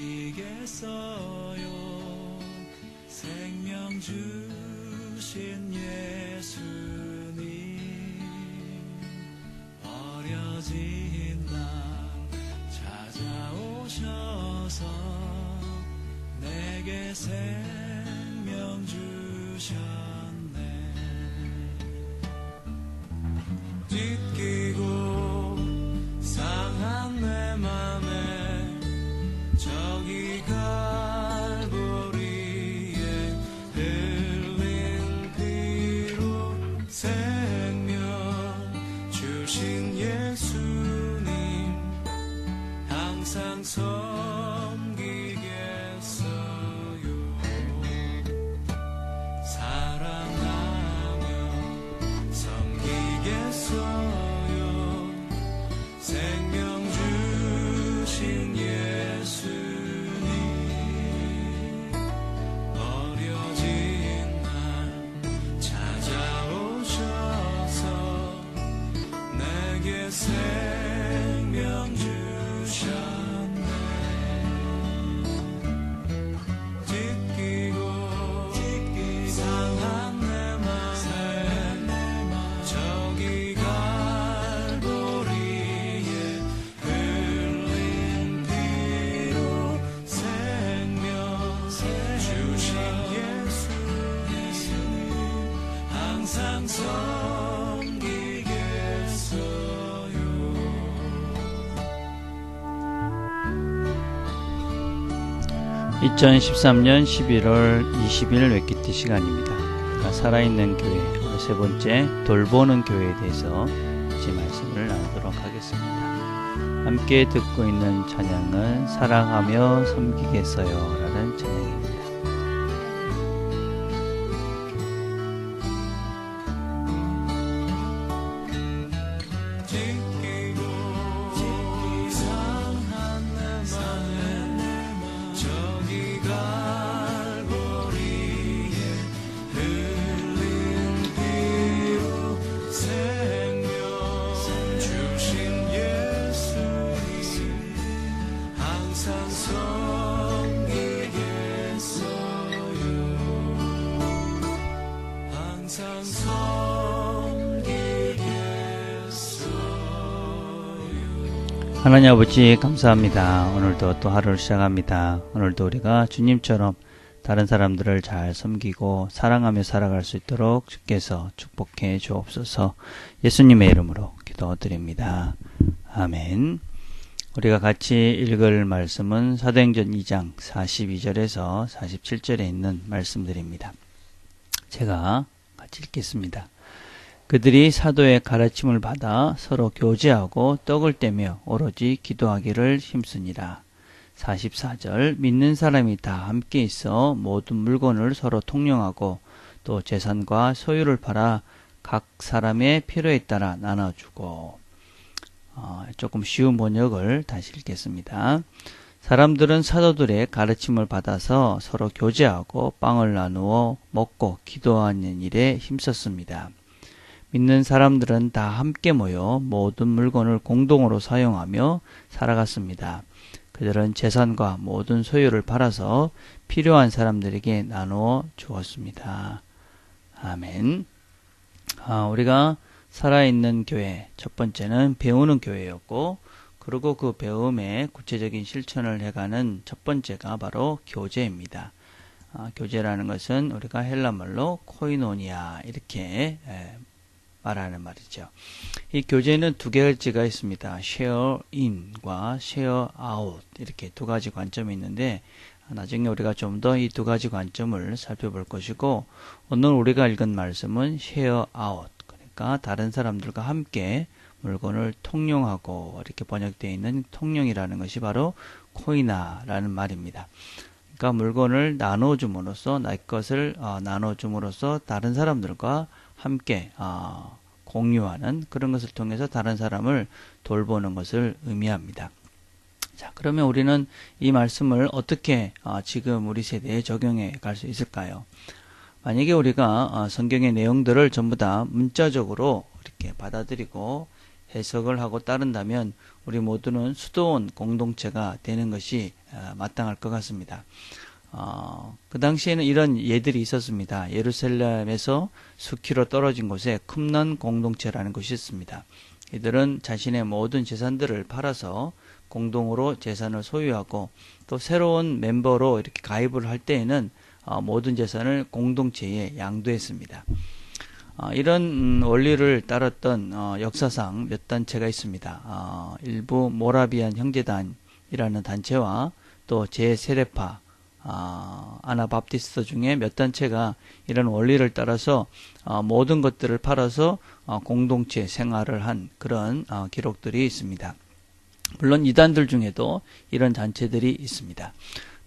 섬기겠어요. 생명 주신 예수님 버려진 날 찾아오셔서 내게 생명 주셨 2013년 11월 20일 웨키트 시간입니다. 자, 살아있는 교회 세 번째 돌보는 교회에 대해서 이제 말씀을 나누도록 하겠습니다. 함께 듣고 있는 찬양은 사랑하며 섬기겠어요 라는 찬양입니다. 하나님 아버지 감사합니다. 오늘도 또 하루를 시작합니다. 오늘도 우리가 주님처럼 다른 사람들을 잘 섬기고 사랑하며 살아갈 수 있도록 주께서 축복해 주옵소서 예수님의 이름으로 기도드립니다. 아멘. 우리가 같이 읽을 말씀은 사도행전 2장 42절에서 47절에 있는 말씀들입니다. 제가 같이 읽겠습니다. 그들이 사도의 가르침을 받아 서로 교제하고 떡을 떼며 오로지 기도하기를 힘쓰니라. 44절 믿는 사람이 다 함께 있어 모든 물건을 서로 통용하고 또 재산과 소유를 팔아 각 사람의 필요에 따라 나눠주고 어, 조금 쉬운 번역을 다시 읽겠습니다. 사람들은 사도들의 가르침을 받아서 서로 교제하고 빵을 나누어 먹고 기도하는 일에 힘썼습니다. 믿는 사람들은 다 함께 모여 모든 물건을 공동으로 사용하며 살아갔습니다. 그들은 재산과 모든 소유를 팔아서 필요한 사람들에게 나누어 주었습니다. 아멘. 아, 우리가 살아있는 교회, 첫 번째는 배우는 교회였고, 그리고 그 배움의 구체적인 실천을 해가는 첫 번째가 바로 교제입니다. 아, 교제라는 것은 우리가 헬라말로 코이노니아 이렇게 에, 말하는 말이죠. 이 교제는 두 가지가 있습니다. share in과 share out 이렇게 두 가지 관점이 있는데 나중에 우리가 좀 더 이 두 가지 관점을 살펴볼 것이고 오늘 우리가 읽은 말씀은 share out 그러니까 다른 사람들과 함께 물건을 통용하고 이렇게 번역되어 있는 통용이라는 것이 바로 코이나라는 말입니다. 그러니까 물건을 나눠줌으로써 내 것을 어, 나눠줌으로써 다른 사람들과 함께 어, 공유하는 그런 것을 통해서 다른 사람을 돌보는 것을 의미합니다. 자, 그러면 우리는 이 말씀을 어떻게 어, 지금 우리 세대에 적용해 갈 수 있을까요? 만약에 우리가 어, 성경의 내용들을 전부 다 문자적으로 이렇게 받아들이고 해석을 하고 따른다면 우리 모두는 수도원 공동체가 되는 것이 어, 마땅할 것 같습니다. 어, 그 당시에는 이런 예들이 있었습니다. 예루살렘에서 수키로 떨어진 곳에 쿰넌 공동체라는 것이 있습니다. 이들은 자신의 모든 재산들을 팔아서 공동으로 재산을 소유하고 또 새로운 멤버로 이렇게 가입을 할 때에는 어, 모든 재산을 공동체에 양도했습니다. 어, 이런 음, 원리를 따랐던 어, 역사상 몇 단체가 있습니다. 어, 일부 모라비안 형제단이라는 단체와 또 제세례파 아, 아나밥티스트 중에 몇 단체가 이런 원리를 따라서 어, 모든 것들을 팔아서 어, 공동체 생활을 한 그런 어, 기록들이 있습니다. 물론 이단들 중에도 이런 단체들이 있습니다.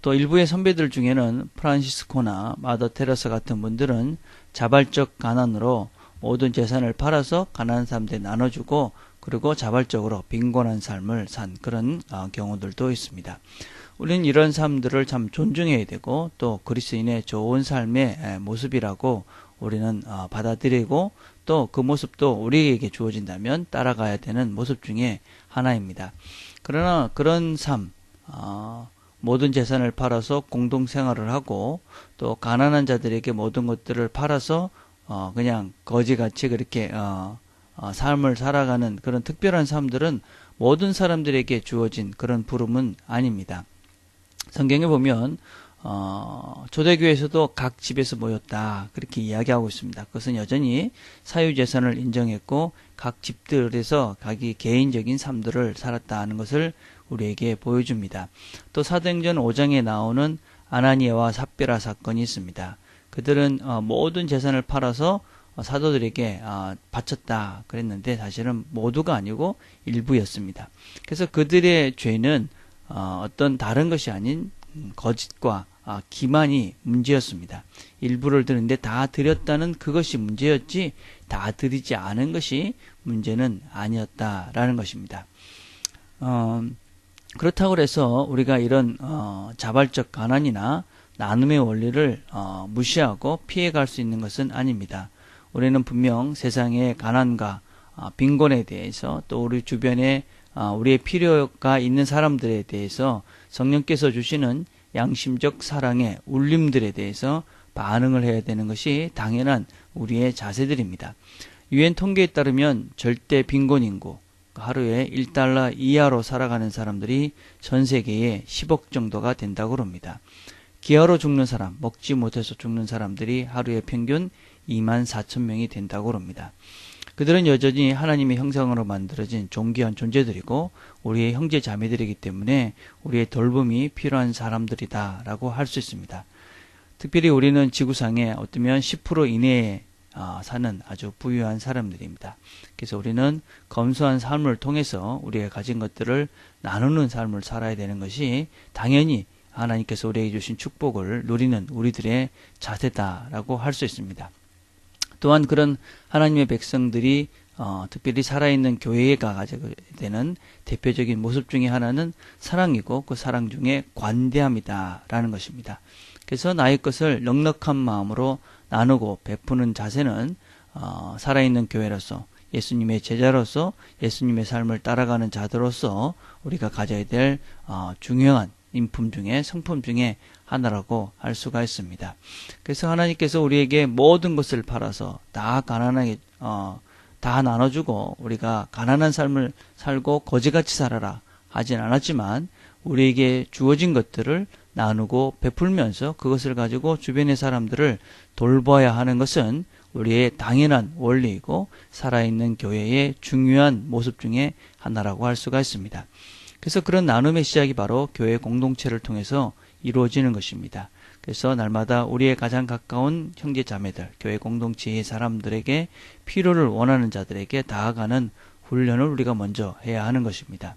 또 일부의 선배들 중에는 프란시스코나 마더 테레사 같은 분들은 자발적 가난으로 모든 재산을 팔아서 가난한 사람들에 나눠주고 그리고 자발적으로 빈곤한 삶을 산 그런 어, 경우들도 있습니다. 우리는 이런 사람들을 참 존중해야 되고 또 그리스인의 좋은 삶의 모습이라고 우리는 어, 받아들이고 또 그 모습도 우리에게 주어진다면 따라가야 되는 모습 중에 하나입니다. 그러나 그런 삶, 어, 모든 재산을 팔아서 공동 생활을 하고 또 가난한 자들에게 모든 것들을 팔아서 어, 그냥 거지같이 그렇게 삶을 살아가는 그런 특별한 삶들은 모든 사람들에게 주어진 그런 부름은 아닙니다. 성경에 보면 어, 초대교회에서도 각 집에서 모였다 그렇게 이야기하고 있습니다. 그것은 여전히 사유 재산을 인정했고 각 집들에서 각기 개인적인 삶들을 살았다는 것을 우리에게 보여줍니다. 또 사도행전 5장에 나오는 아나니아와 삽비라 사건이 있습니다. 그들은 어, 모든 재산을 팔아서 사도들에게 어, 바쳤다 그랬는데 사실은 모두가 아니고 일부였습니다. 그래서 그들의 죄는 어, 어떤 다른 것이 아닌 거짓과 아, 기만이 문제였습니다. 일부를 드는데 다 드렸다는 그것이 문제였지 다 드리지 않은 것이 문제는 아니었다라는 것입니다. 어, 그렇다고 해서 우리가 이런 어, 자발적 가난이나 나눔의 원리를 어, 무시하고 피해갈 수 있는 것은 아닙니다. 우리는 분명 세상의 가난과 어, 빈곤에 대해서 또 우리 주변에 어, 우리의 필요가 있는 사람들에 대해서 성령께서 주시는 양심적 사랑의 울림들에 대해서 반응을 해야 되는 것이 당연한 우리의 자세들입니다. 유엔 통계에 따르면 절대 빈곤 인구, 하루에 1달러 이하로 살아가는 사람들이 전 세계에 10억 정도가 된다고 합니다. 기아로 죽는 사람, 먹지 못해서 죽는 사람들이 하루에 평균 2만 4천 명이 된다고 합니다. 그들은 여전히 하나님의 형상으로 만들어진 존귀한 존재들이고 우리의 형제 자매들이기 때문에 우리의 돌봄이 필요한 사람들이다라고 할 수 있습니다. 특별히 우리는 지구상에 어쩌면 10% 이내에 어, 사는 아주 부유한 사람들입니다. 그래서 우리는 검소한 삶을 통해서 우리가 가진 것들을 나누는 삶을 살아야 되는 것이 당연히 하나님께서 우리에게 주신 축복을 누리는 우리들의 자세다라고 할 수 있습니다. 또한 그런 하나님의 백성들이 어, 특별히 살아있는 교회가 가지게 되는 대표적인 모습 중에 하나는 사랑이고 그 사랑 중에 관대함이다라는 것입니다. 그래서 나의 것을 넉넉한 마음으로 나누고 베푸는 자세는 어, 살아있는 교회로서 예수님의 제자로서 예수님의 삶을 따라가는 자들로서 우리가 가져야 될 어, 중요한 인품 중에 성품 중에 하나라고 할 수가 있습니다. 그래서 하나님께서 우리에게 모든 것을 팔아서 다 가난하게 어, 다 나눠주고 우리가 가난한 삶을 살고 거지같이 살아라 하진 않았지만 우리에게 주어진 것들을 나누고 베풀면서 그것을 가지고 주변의 사람들을 돌봐야 하는 것은 우리의 당연한 원리이고 살아있는 교회의 중요한 모습 중에 하나라고 할 수가 있습니다. 그래서 그런 나눔의 시작이 바로 교회 공동체를 통해서 이루어지는 것입니다. 그래서 날마다 우리의 가장 가까운 형제 자매들, 교회 공동체의 사람들에게 필요를 원하는 자들에게 다가가는 훈련을 우리가 먼저 해야 하는 것입니다.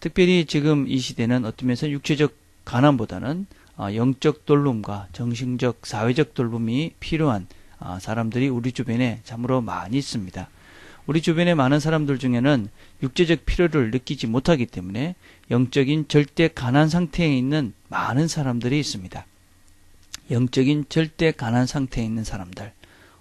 특별히 지금 이 시대는 어떤 면에서 육체적 가난보다는 어, 영적 돌봄과 정신적, 사회적 돌봄이 필요한 어, 사람들이 우리 주변에 참으로 많이 있습니다. 우리 주변의 많은 사람들 중에는 육체적 필요를 느끼지 못하기 때문에 영적인 절대 가난 상태에 있는 많은 사람들이 있습니다. 영적인 절대 가난 상태에 있는 사람들.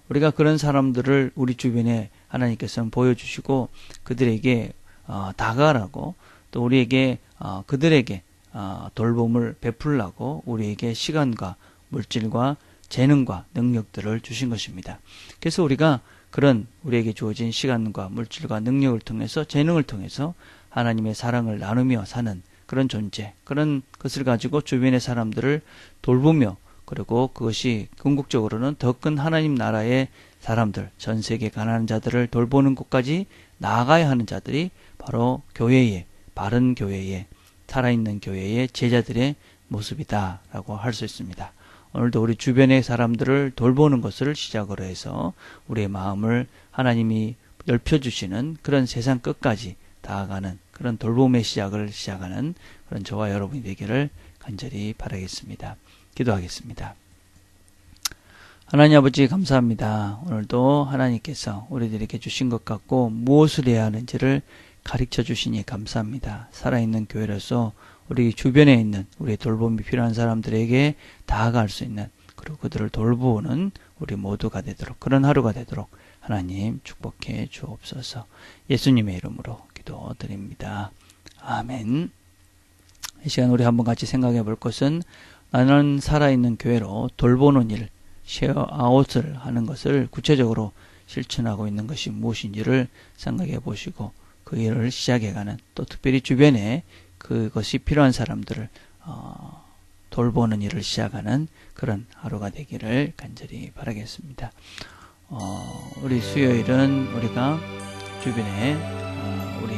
우리가 그런 사람들을 우리 주변에 하나님께서는 보여주시고 그들에게 어, 다가가라고 또 우리에게 어, 그들에게 어, 돌봄을 베풀라고 우리에게 시간과 물질과 재능과 능력들을 주신 것입니다. 그래서 우리가 그런 우리에게 주어진 시간과 물질과 능력을 통해서 재능을 통해서 하나님의 사랑을 나누며 사는 그런 존재, 그런 것을 가지고 주변의 사람들을 돌보며 그리고 그것이 궁극적으로는 더 큰 하나님 나라의 사람들, 전 세계 가난한 자들을 돌보는 곳까지 나아가야 하는 자들이 바로 교회의, 바른 교회의, 살아있는 교회의 제자들의 모습이다라고 할 수 있습니다. 오늘도 우리 주변의 사람들을 돌보는 것을 시작으로 해서 우리의 마음을 하나님이 넓혀주시는 그런 세상 끝까지 다가가는 그런 돌봄의 시작을 시작하는 그런 저와 여러분이 되기를 간절히 바라겠습니다. 기도하겠습니다. 하나님 아버지 감사합니다. 오늘도 하나님께서 우리들에게 주신 것 같고 무엇을 해야 하는지를 가르쳐 주시니 감사합니다. 살아있는 교회로서 우리 주변에 있는 우리 돌봄이 필요한 사람들에게 다가갈 수 있는 그리고 그들을 돌보는 우리 모두가 되도록 그런 하루가 되도록 하나님 축복해 주옵소서. 예수님의 이름으로 기도드립니다. 아멘. 이 시간 우리 한번 같이 생각해 볼 것은 나는 살아있는 교회로 돌보는 일, 쉐어 아웃을 하는 것을 구체적으로 실천하고 있는 것이 무엇인지를 생각해 보시고 그 일을 시작해가는 또 특별히 주변에 그것이 필요한 사람들을 어, 돌보는 일을 시작하는 그런 하루가 되기를 간절히 바라겠습니다. 어, 우리 수요일은 우리가 주변에 어, 우리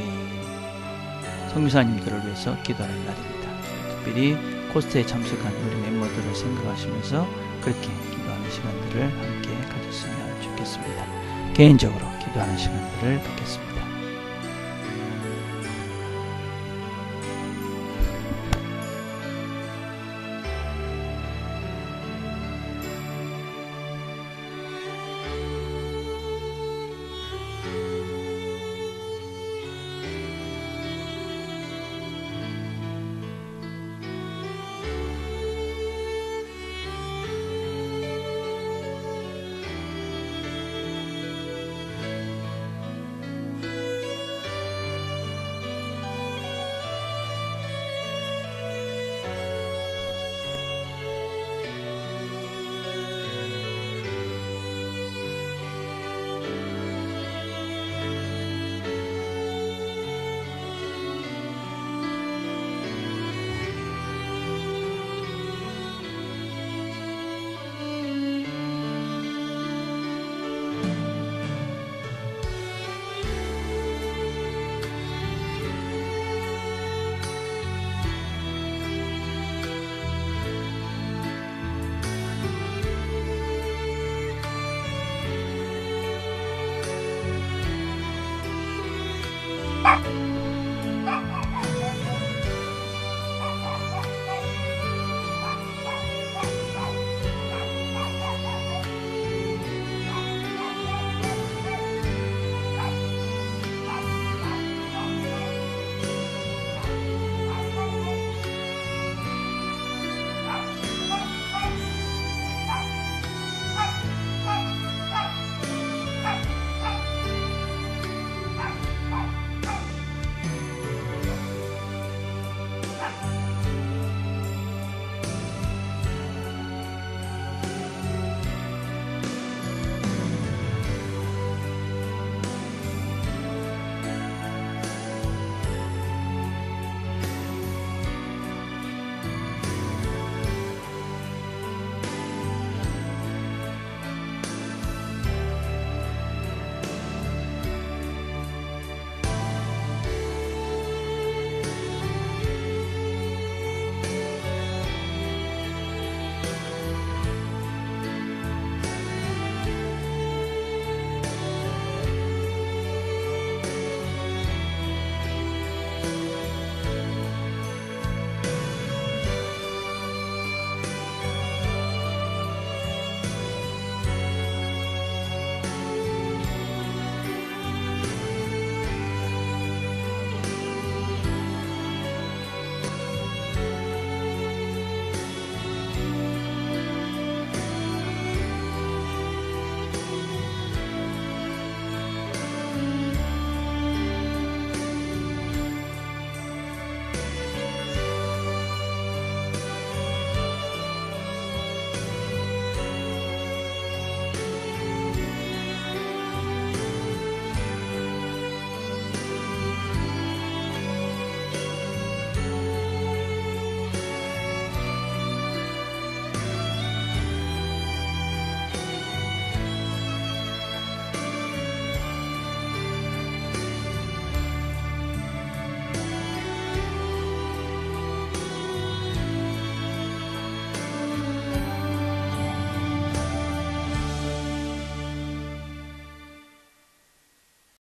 성교사님들을 위해서 기도하는 날입니다. 특별히 코스트에 참석한 우리 멤버들을 생각하시면서 그렇게 기도하는 시간들을 함께 가졌으면 좋겠습니다. 개인적으로 기도하는 시간들을 갖겠습니다.